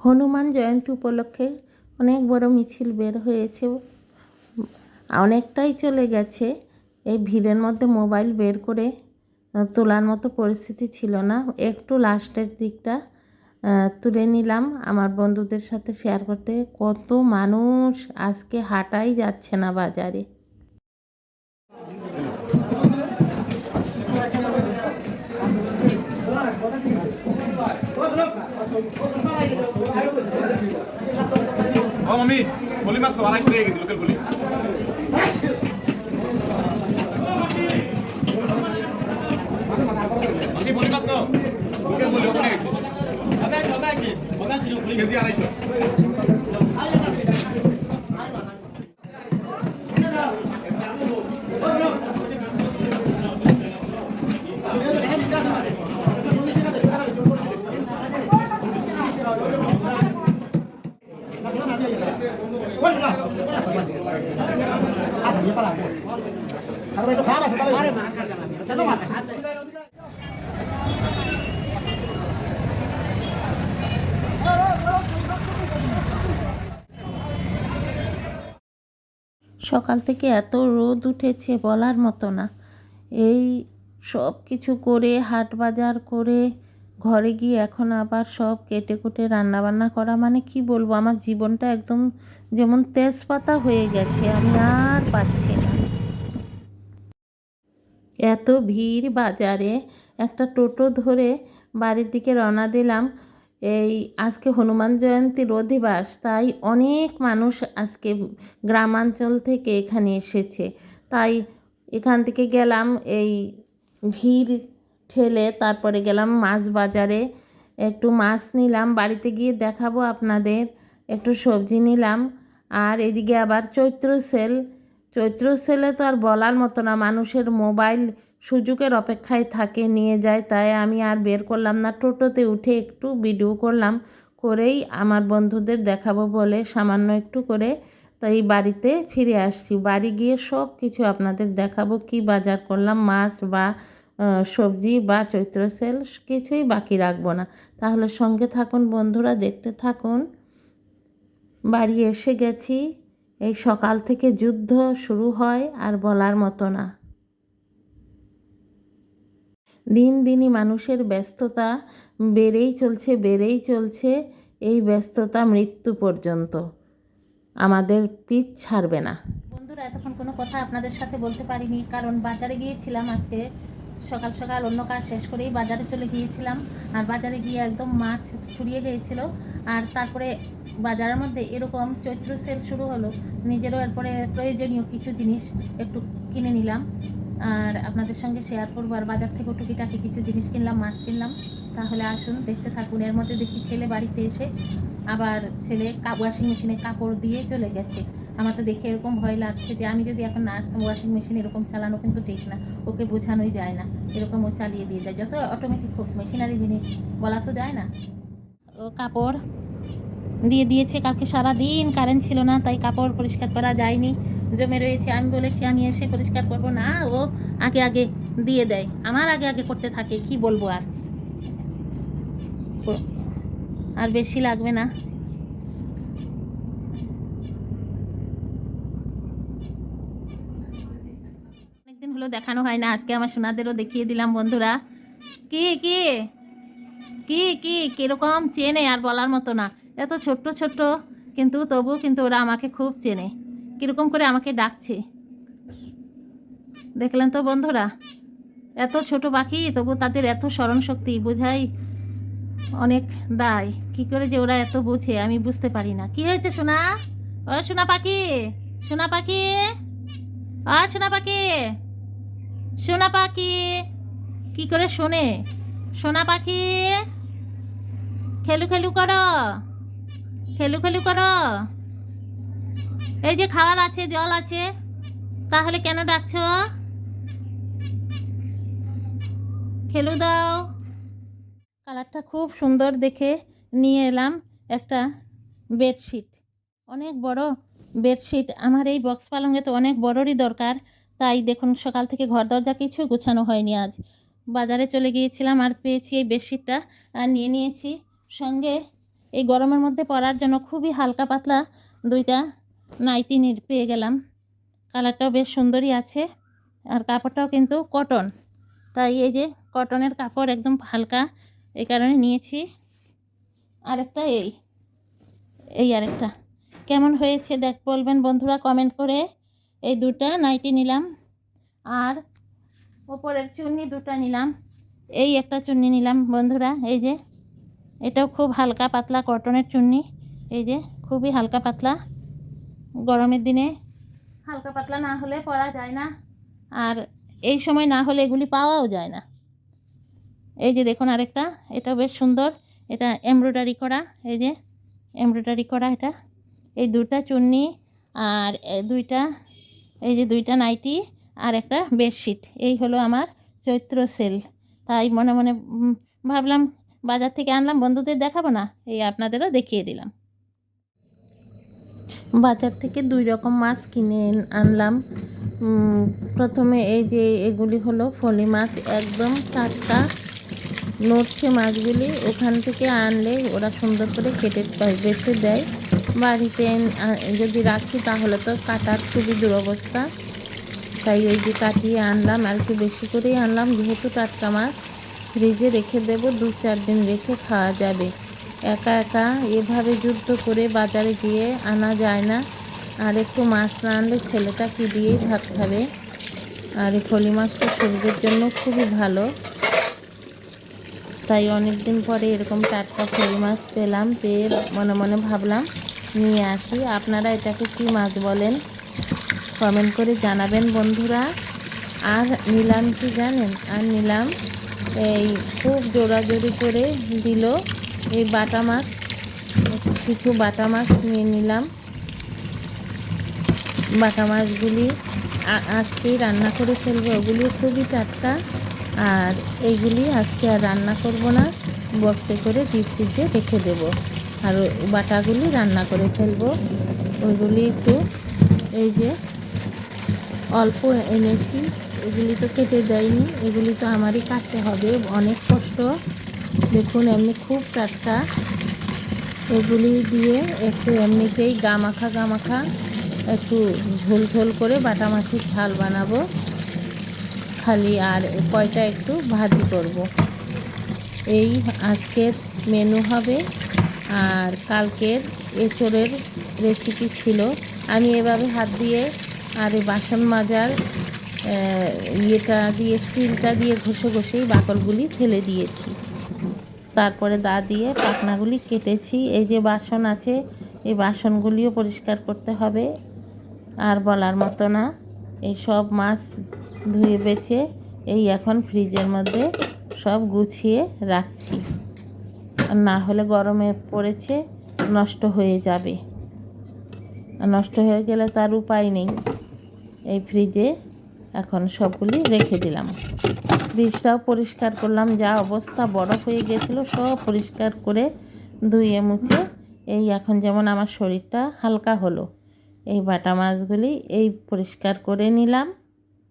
হনুমান জয়ন্তী উপলক্ষে অনেক বড় মিছিল বের হয়েছে। অনেকটাই চলে গেছে। এই ভিড়ের মধ্যে মোবাইল বের করে তোলার মতো পরিস্থিতি ছিল না। একটু লাস্টের দিকটা তুলে নিলাম। আমার বন্ধুদের সাথে শেয়ার করতে। কত মানুষ আজকে হাঁটাই যাচ্ছে না বাজারে। ও মামি বলি মাছ তো আড়াইশো টাকা গেছি লোকের বলি মাসি বলি মাছ তো লোকের বলি ওখানে গেছি কেজি আড়াইশো সকাল থেকে এত রোদ উঠেছে বলার মতো না। এই সব কিছু করে, হাট বাজার করে ঘরে গিয়ে এখন আবার সব কেটে কুটে রান্নাবান্না করা মানে কি বলব? আমার জীবনটা একদম যেমন তেজপাতা হয়ে গেছে, আমি আর পাচ্ছি না। এত ভিড় বাজারে, একটা টোটো ধরে বাড়ির দিকে রওনা দিলাম। এই আজকে হনুমান জয়ন্তীর অধিবাস তাই অনেক মানুষ আজকে গ্রামাঞ্চল থেকে এখানে এসেছে। তাই এখান থেকে গেলাম, এই ভিড় ঠেলে তারপরে গেলাম মাছ বাজারে। একটু মাছ নিলাম, বাড়িতে গিয়ে দেখাবো আপনাদের। একটু সবজি নিলাম। আর এদিকে আবার চৈত্র সেল। চৈত্র সেলে তো আর বলার মতো না, মানুষের মোবাইল সুযোগের অপেক্ষায় থাকে, নিয়ে যায়। তাই আমি আর বের করলাম না, টোটোতে উঠে একটু ভিডিও করলাম, করেই আমার বন্ধুদের দেখাবো বলে, সামান্য একটু করে। তাই বাড়িতে ফিরে আসছি। বাড়ি গিয়ে সব কিছু আপনাদের দেখাবো, কি বাজার করলাম, মাছ বা সবজি বা চৈত্র সেল কিছুই বাকি রাখব না। তাহলে সঙ্গে থাকুন বন্ধুরা, দেখতে থাকুন। বাড়ি এসে গেছি। এই সকাল থেকে যুদ্ধ শুরু হয় আর বলার মতো না। দিন দিনই মানুষের ব্যস্ততা বেড়েই চলছে বেড়েই চলছে। এই ব্যস্ততা মৃত্যু পর্যন্ত। আমাদের পিঠ ছাড়বে না। বন্ধুরা, এতক্ষণ কোনো কথা আপনাদের সাথে বলতে পারিনি, কারণ বাজারে গিয়েছিলাম আজকে। সকাল সকাল অন্য কাজ শেষ করেই বাজারে চলে গিয়েছিলাম। আর বাজারে গিয়ে একদম মাছ ফুরিয়ে গিয়েছিল। আর তারপরে বাজারের মধ্যে এরকম চৈত্র সেল শুরু হলো। নিজেরও এরপরে প্রয়োজনীয় কিছু জিনিস একটু কিনে নিলাম। আর আপনাদের সঙ্গে শেয়ার করব। আর বাজার থেকেও টুকিটাকি কিছু জিনিস কিনলাম, মাছ কিনলাম। তাহলে আসুন, দেখতে থাকুন। এর মধ্যে দেখি ছেলে বাড়িতে এসে আবার ছেলে ওয়াশিং মেশিনে কাপড় দিয়ে চলে গেছে। আমার তো দেখে এরকম ভয় লাগছে যে আমি যদি এখন না আসতাম ওয়াশিং মেশিন এরকম চালানো কিন্তু ঠিক না। ওকে বোঝানোই যায় না। এরকম ও চালিয়ে দিয়ে যায়। যত অটোমেটিক হোক মেশিনারি জিনিস বলা তো যায় না। ও কাপড় দিয়ে দিয়েছে কালকে সারা দিন কারেন্ট ছিল না, তাই কাপড় পরিষ্কার করা যায়নি। জমে রয়েছে। আমি বলেছি, আমি এসে পরিষ্কার করব। না, ও আগে আগে দিয়ে দেয়। আমার আগে আগে করতে থাকে, কি বলব আর? আর বেশি লাগবে না। অনেকদিন দেখানো হয় না। আজকে আমার সোনাদেরও দেখিয়ে দিলাম বন্ধুরা। কি কি? কি কি? কীরকম চেনে আর বলার মতো না। এত ছোট্ট ছোট্ট, কিন্তু তবু কিন্তু ওরা আমাকে খুব চেনে। কীরকম করে আমাকে ডাকছে। দেখলেন তো বন্ধুরা? এত ছোট পাখি তবু তাদের এত স্মরণ শক্তি বোঝাই অনেক দায়। কি করে যে ওরা এত বোঝে, আমি বুঝতে পারি না। কি হয়েছে সোনা? ও সোনা পাখি সোনা পাখি, ও সোনা পাখি। সোনা পাখি। কি করে শোনে? সোনা পাখি, খেলু খেলু করো, খেলু খেলু করো। এই যে খাবার আছে, জল আছে, তাহলে কেন ডাকছো? খেলু দাও। কালারটা খুব সুন্দর দেখে নিয়ে এলাম একটা বেডশিট। অনেক বড় বেডশিট। আমার এই বক্স পালঙে তো অনেক বড়রই দরকার। তাই দেখুন, সকাল থেকে ঘর দরজা কিছু গোছানো হয়নি আজ। বাজারে চলে গিয়েছিলাম আর পেয়েছি এই বেডশিটটা নিয়ে নিয়েছি। সঙ্গে এই গরমের মধ্যে পরার জন্য খুবই হালকা পাতলা দুইটা নাইটি পেয়ে গেলাম। কালারটাও বেশ সুন্দরই আছে, আর কাপড়টাও কিন্তু কটন। তাই এই যে কটনের কাপড় একদম হালকা এই কারণে নিয়েছি। আরেকটা এই এই আরেকটা। কেমন হয়েছে দেখ বলবেন বন্ধুরা কমেন্ট করে। এই দুটা নাইটি নিলাম। আর ওপরের চুন্নি দুটো নিলাম। এই একটা চুন্নি নিলাম বন্ধুরা, এই যে। এটাও খুব হালকা পাতলা কটনের চুন্নি, এই যে খুবই হালকা পাতলা। গরমের দিনে হালকা পাতলা না হলে পরা যায় না। আর এই সময় না হলে এগুলি পাওয়াও যায় না। এই যে দেখুন আরেকটা এটা বেশ সুন্দর। এটা এমব্রয়ডারি করা, এই যে এমব্রয়ডারি করা এটা। এই দুটা চুন্নি আর দুইটা এই যে দুইটা নাইটি আর একটা বেডশিট, এই হলো আমার চৈত্র সেল। তাই মনে মনে ভাবলাম বাজার থেকে আনলাম, বন্ধুদের দেখাবো না, এই আপনাদেরও দেখিয়ে দিলাম। বাজার থেকে দুই রকম মাছ কিনে আনলাম। প্রথমে এই যে এগুলি হলো ফলি মাছ, একদম টাটকা নড়ছে মাছগুলি, ওখান থেকে আনলে ওরা সুন্দর করে কেটে বেছে দেয়। বাড়িতে যদি রাখি তাহলে তো কাটার খুবই দুরবস্থা। তাই ওই যে কাটিয়ে আনলাম, আর একটু বেশি করেই আনলাম। যেহেতু টাটকা মাছ, ফ্রিজে রেখে দেবো, দু চার দিন রেখে খাওয়া যাবে। একা একা এভাবে যুদ্ধ করে বাজারে গিয়ে আনা যায় না। আর একটু মাছ না আনলে ছেলেটা কি দিয়েই ভাত খাবে? আর এই ফলি মাছটা শরীরের জন্য খুবই ভালো। তাই অনেক দিন পরে এরকম টাটকা ফলি মাছ পেলাম, পেয়ে মনে মনে ভাবলাম নিয়ে আসি। আপনারা এটাকে কী মাছ বলেন? কমেন্ট করে জানাবেন বন্ধুরা। আর নিলাম কি জানেন? আর নিলাম এই খুব জোরাজোরি করে দিল এই বাটা মাছ। কিছু বাটা মাছ নিয়ে নিলাম। বাটা মাছগুলি আজকেই রান্না করে ফেলব। ওগুলি খুবই টাটকা। আর এইগুলি আজকে আর রান্না করব না। বক্সে করে ডিপ ফ্রিজে রেখে দেবো। আর বাটাগুলি রান্না করে ফেলব। ওইগুলি একটু এই যে অল্প এনেছি। এগুলি তো কেটে দেয়নি, এগুলি তো আমারই কাটতে হবে, অনেক কষ্ট। দেখুন, এমনি খুব টাটকা। এগুলি দিয়ে একটু এমনিতেই গামাখা গামাখা একটু ঝোল ঝোল করে বাটা মাছের ঝাল বানাবো। খালি আর কয়টা একটু ভাজি করব। এই আজকের মেনু হবে আর কালকের এঁচড়ের রেসিপি ছিল। আমি এভাবে হাত দিয়ে আর এই বাসন মাজার ইয়েটা দিয়ে, স্টিলটা দিয়ে ঘষে ঘষেই বাকলগুলি ফেলে দিয়েছি। তারপরে দা দিয়ে পাখনাগুলি কেটেছি। এই যে বাসন আছে, এই বাসনগুলিও পরিষ্কার করতে হবে। আর বলার মতো না, এই সব মাছ ধুয়ে বেছে এই এখন ফ্রিজের মধ্যে সব গুছিয়ে রাখছি। না হলে গরমে পড়েছে, নষ্ট হয়ে যাবে। নষ্ট হয়ে গেলে তার উপায় নেই। এই ফ্রিজে এখন সবগুলি রেখে দিলাম। ফ্রিজটাও পরিষ্কার করলাম, যা অবস্থা বরফ হয়ে গেছিল, সব পরিষ্কার করে ধুয়ে মুছে এই এখন যেমন আমার শরীরটা হালকা হলো, এই বাটা মাছগুলি এই পরিষ্কার করে নিলাম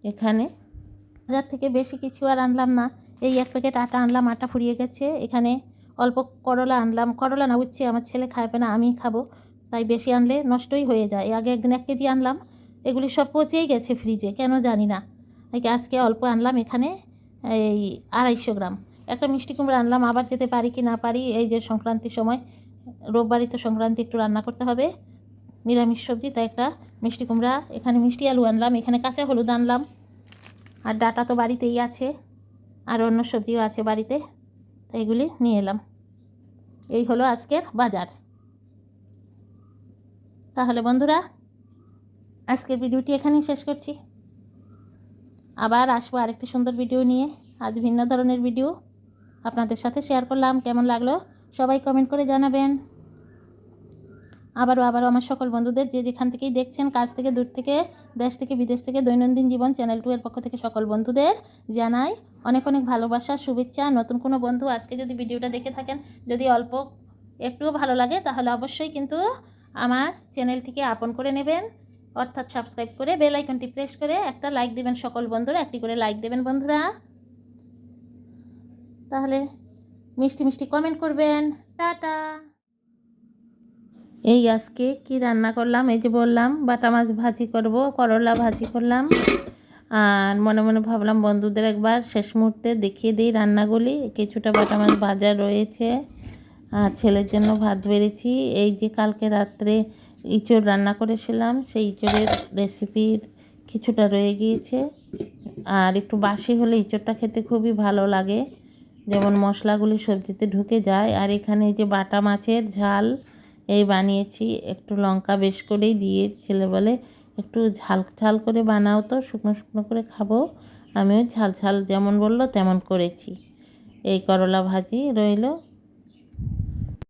এখানে। বাজার থেকে বেশি কিছু আর আনলাম না। এই এক প্যাকেট আটা আনলাম, আটা ফুরিয়ে গেছে। এখানে অল্প করলা আনলাম। করলা না, উচ্ছে আমার ছেলে খাবে না আমি খাব। তাই বেশি আনলে নষ্টই হয়ে যায়। আগে একদিন এক কেজি আনলাম, এগুলি সব পচেই গেছে ফ্রিজে কেন জানি না। তাই আজকে অল্প আনলাম এখানে, এই আড়াইশো গ্রাম। একটা মিষ্টি কুমড়া আনলাম, আবার যেতে পারি কি না পারি, এই যে সংক্রান্তির সময় রোববারই তো সংক্রান্তি একটু রান্না করতে হবে। নিরামিষ সবজি, তাই একটা মিষ্টি কুমড়া, এখানে মিষ্টি আলু আনলাম, এখানে কাঁচা হলুদ আনলাম। আর ডাটা তো বাড়িতেই আছে, আর অন্য সবজিও আছে বাড়িতে তো এগুলি নিয়ে এলাম। এই হলো আজকের বাজার। তাহলে বন্ধুরা, আজকের ভিডিওটি এখানেই শেষ করছি। আবার আসব আরেকটি সুন্দর ভিডিও নিয়ে। আজ ভিন্ন ধরনের ভিডিও আপনাদের সাথে শেয়ার করলাম। কেমন লাগল? সবাই কমেন্ট করে জানাবেন। আবারও আবারও আমার সকল বন্ধুদের যে যেখান থেকেই দেখছেন, কাজ থেকে, দূর থেকে, দেশ থেকে, বিদেশ থেকে দৈনন্দিন জীবন চ্যানেল টু এর পক্ষ থেকে সকল বন্ধুদের জানাই অনেক অনেক ভালোবাসা, শুভেচ্ছা নতুন কোনো বন্ধু আজকে যদি ভিডিওটা দেখে থাকেন, যদি অল্প একটুও ভালো লাগে, তাহলে অবশ্যই কিন্তু আমার চ্যানেলটিকে আপন করে নেবেন। অর্থাৎ সাবস্ক্রাইব করে বেল আইকনটি প্রেস করে একটা লাইক দেবেন সকল বন্ধুরা, একটি করে লাইক দেবেন বন্ধুরা। তাহলে মিষ্টি মিষ্টি কমেন্ট করবেন। টাটা! এই আজকে কি রান্না করলাম? এই যে বললাম, বাটা মাছ ভাজি করব, করলা ভাজি করলাম। আর মনে মনে ভাবলাম বন্ধুদের একবার শেষ মুহূর্তে দেখিয়ে দিই রান্নাগুলি। কিছুটা বাটা মাছ ভাজা রয়েছে। আর ছেলের জন্য ভাত বেড়েছি। এই যে কালকে রাত্রে ইঁচড় রান্না করেছিলাম, সেই ইঁচড়ের রেসিপির কিছুটা রয়ে গিয়েছে। আর একটু বাসি হলে ইঁচড়টা খেতে খুবই ভালো লাগে। যেমন মশলাগুলি সবজিতে ঢুকে যায়। আর এখানে যে বাটা মাছের ঝাল, এই বানিয়েছি। একটু লঙ্কা বেশ করেই দিয়ে ছেলে বলে একটু ঝাল ঝাল করে বানাও তো, শুকনো শুকনো করে খাব। আমিও ঝাল ঝাল যেমন বলল তেমন করেছি। এই করলা ভাজি রইল।